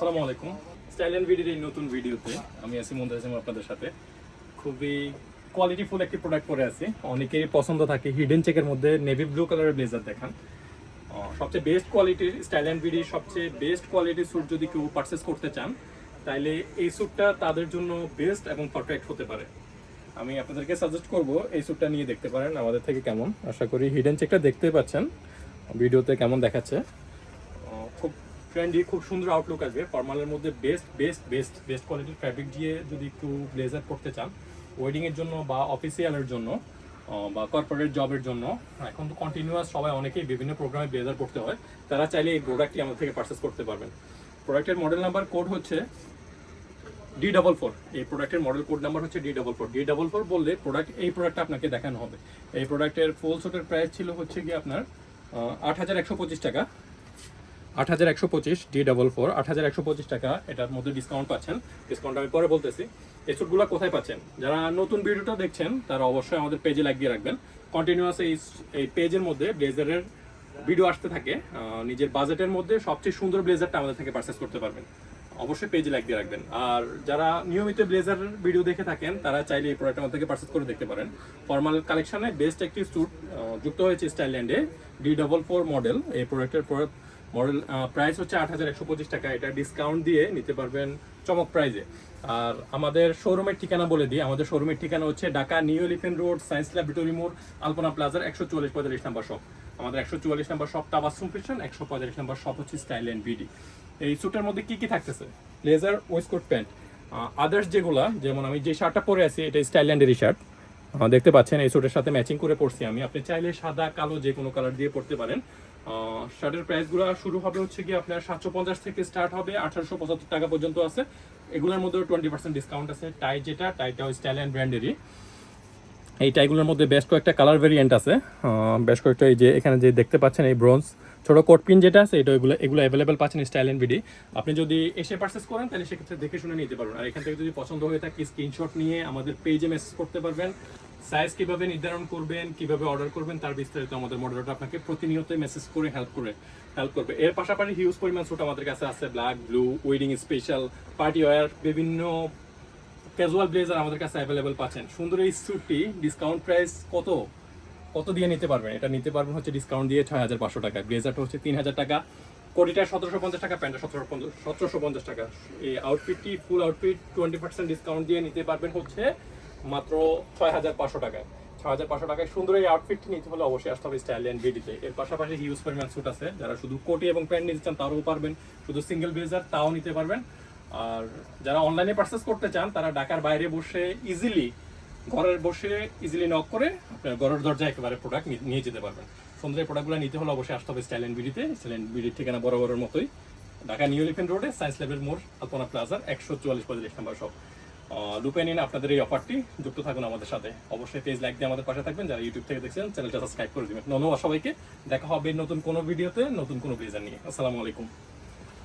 আসসালামু আলাইকুম। Style and ভিডিওর এই নতুন ভিডিওতে আমি আছি মন্দির আপনাদের সাথে। খুবই কোয়ালিটিফুল একটি প্রোডাক্ট পরে আছি। অনেকেরই পছন্দ থাকে হিডেন চেকের মধ্যে নেভি ব্লু কালারের ব্লেজার দেখান। সবচেয়ে বেস্ট কোয়ালিটির স্টাইল অ্যান্ড সবচেয়ে বেস্ট কোয়ালিটির স্যুট যদি কেউ পারচেস করতে চান, তাইলে এই স্যুটটা তাদের জন্য বেস্ট এবং পারফেক্ট হতে পারে। আমি আপনাদেরকে সাজেস্ট করব এই স্যুটটা নিয়ে দেখতে পারেন, আমাদের থেকে কেমন। আশা করি হিডেন চেকটা দেখতে পাচ্ছেন। ভিডিওতে কেমন দেখাচ্ছে। ট্রেন্ডি খুব সুন্দর আউটলুক আসবে। ফর্মালের মধ্যে বেস্ট বেস্ট বেস্ট বেস্ট কোয়ালিটির ফ্যাব্রিক দিয়ে যদি একটু ব্লেজার করতে চান ওয়েডিং এর জন্য বা অফিসিয়ালের জন্য বা কর্পোরেট জবের জন্য এখন তো কন্টিনিউয়াস সবাই অনেকেই বিভিন্ন প্রোগ্রামে ব্লেজার করতে হয়। তারা চাইলে এই প্রোডাক্টটি আমাদের থেকে পারচেস করতে পারবেন। প্রোডাক্টের মডেল নাম্বার কোড হচ্ছে ডি ডাবল ফোর এই প্রোডাক্টের মডেল কোড নাম্বার হচ্ছে D double four D double four বললে প্রোডাক্ট এই প্রোডাক্টটা আপনাকে দেখানো হবে। এই প্রোডাক্টের ফুল সুটের প্রাইস ছিল হচ্ছে গিয়ে আপনার আট হাজার একশো পঁচিশ টাকা। আট হাজার একশো পঁচিশ ডি ডাবল ফোর আট হাজার একশো পঁচিশ টাকা। এটার মধ্যে ডিসকাউন্ট পাচ্ছেন। ডিসকাউন্ট আমি পরে বলতেছি। এই স্যুটগুলো কোথায় পাচ্ছেন? যারা নতুন ভিডিওটা দেখছেন, তারা অবশ্যই আমাদের পেজে রাখবেন। কন্টিনিউয়াস এই পেজের মধ্যে ব্লেজারের ভিডিও আসতে থাকে। নিজের বাজেটের মধ্যে সবচেয়ে সুন্দর ব্লেজারটা আমাদের থেকে পারচেস করতে পারবেন। অবশ্যই পেজে লাইক দিয়ে রাখবেন। আর যারা নিয়মিত ব্লেজার ভিডিও দেখে থাকেন, তারা চাইলে এই প্রোডাক্ট আমাদের থেকে পারচেস করে দেখতে পারেন। ফর্মাল কালেকশনে বেস্ট একটি স্যুট যুক্ত হয়েছে স্টাইল্যান্ডে ডি ডবল ফোর মডেল এই প্রোডাক্টের মডেল প্রাইস হচ্ছে আট হাজার একশো পঁচিশ টাকা। এটা ডিসকাউন্ট দিয়ে নিতে পারবেন চমক প্রাইজে আর আমাদের শোরুমের ঠিকানা বলে দিই। আমাদের শোরুমের ঠিকানা হচ্ছে Dhaka new elephant road, science laboratory মোড়, আলপনা প্লাজার একশো চুয়াল্লিশ পঁয়তাল্লিশ নাম্বার শপ আমাদের একশো চুয়াল্লিশ নাম্বার শপ তাবাসুম ফিশন একশো পঁয়তাল্লিশ নাম্বার শপ হচ্ছে স্টাইল অ্যান্ড বিডি এই স্যুটের মধ্যে কি কি থাকতেছে? লেজার ওয়েস্টকোট প্যান্ট আদার্স যেগুলা, যেমন আমি যে শার্টটা পরে আছি, এটা স্টাইল্যান্ডেরই শার্ট দেখতে পাচ্ছেন, এই স্যুটের সাথে ম্যাচিং করে পরছি আমি। আপনি চাইলে সাদা, কালো যে কোনো কালার দিয়ে পরতে পারেন। শার্টের প্রাইসগুলো শুরু হবে হচ্ছে কি আপনার সাতশো পঞ্চাশ থেকে স্টার্ট হবে, আঠারোশো পঁচাত্তর টাকা পর্যন্ত আছে। এগুলোর মধ্যে টোয়েন্টি পার্সেন্ট ডিসকাউন্ট আছে। টাই যেটা টাইটা স্টাইল অ্যান্ড ব্র্যান্ডেরই এই টাইগুলোর মধ্যে বেশ কয়েকটা কালার ভেরিয়েন্ট আছে। বেশ কয়েকটা এই যে এখানে যে দেখতে পাচ্ছেন এই ব্রোঞ্জ ছোট কোট পিন যেটা আছে, এটা এগুলো এগুলো অ্যাভেলেবেল পাচ্ছেন স্টাইল এন্ড বিডি আপনি যদি এসে পারচেস করেন, তাহলে সেক্ষেত্রে দেখে শুনে নিতে পারবেন। আর এখান থেকে যদি পছন্দ হয়ে থাকে স্ক্রিনশট নিয়ে আমাদের পেজে মেসেজ করতে পারবেন। সাইজ কীভাবে নির্ধারণ করবেন, কীভাবে অর্ডার করবেন, তার বিস্তারিত আমাদের মডেলটা আপনাকে প্রতিনিয়ত মেসেজ করে হেল্প করে হেল্প করবে। এর পাশাপাশি হিউজ পরিমাণ স্যুট আমাদের কাছে আছে black blue wedding special party wear বিভিন্ন ক্যাজুয়াল ব্লেজার আমাদের কাছে অ্যাভেলেবেল পাচ্ছেন। সুন্দর এই স্যুটটি ডিসকাউন্ট প্রাইস কত? কত দিয়ে নিতে পারবেন? এটা নিতে পারবেন হচ্ছে ডিসকাউন্ট দিয়ে ছয় হাজার পাঁচশো টাকা। ব্লেজারটা হচ্ছে তিন হাজার টাকা। কোটিটা সতেরোশো পঞ্চাশ টাকা প্যান্টটা সতেরো সতেরোশো পঞ্চাশ টাকা। এই আউটফিটটি full outfit twenty percent discount দিয়ে নিতে পারবেন হচ্ছে মাত্র ছয় হাজার পাঁচশো টাকায়। ছয় হাজার পাঁচশো টাকায় সুন্দর এই আউটফিটটি নিতে হলে অবশ্যই আসতে হবে স্টাইল অ্যান্ড বিডিতে এর পাশাপাশি হিউজ পরিমাণ স্যুট আছে। যারা শুধু কোটি এবং প্যান্ট নিতে চান, তারও পারবেন। শুধু সিঙ্গেল ব্লেজার তাও নিতে পারবেন। আর যারা অনলাইনে পারচেস করতে চান, তারা ঢাকার বাইরে বসে ইজিলি ঘরের বসে ইজিলি নক করে আপনার ঘরের দরজায় একেবারে প্রোডাক্ট নিয়ে যেতে পারবেন। সুন্দর এই প্রোডাক্টগুলো নিতে হলে অবশ্যই আসতে হবে স্টাইল অ্যান্ড বিডিতে স্টাইল অ্যান্ড বিডির ঠিকানা বরাবরের মতোই। ঢাকা নিউ এলিফেন্ট রোডে সায়েন্স লেভেল মোড় আলপনা প্লাজার একশো চুয়াল্লিশ পঁয়তাল্লিশ নাম্বার সব লুপে নিন আপনাদের এই অফারটি যুক্ত থাকুন আমাদের সাথে। অবশ্যই পেজ লাইক দিয়ে আমাদের পাশে থাকবেন। যারা ইউটিউব থেকে দেখছেন চ্যানেলটা সাবস্ক্রাইব করে দিবেন। ধন্যবাদ সবাইকে। দেখা হবে নতুন কোনো ভিডিওতে নতুন কোনো ব্লেজার নিয়ে। আসসালামু আলাইকুম।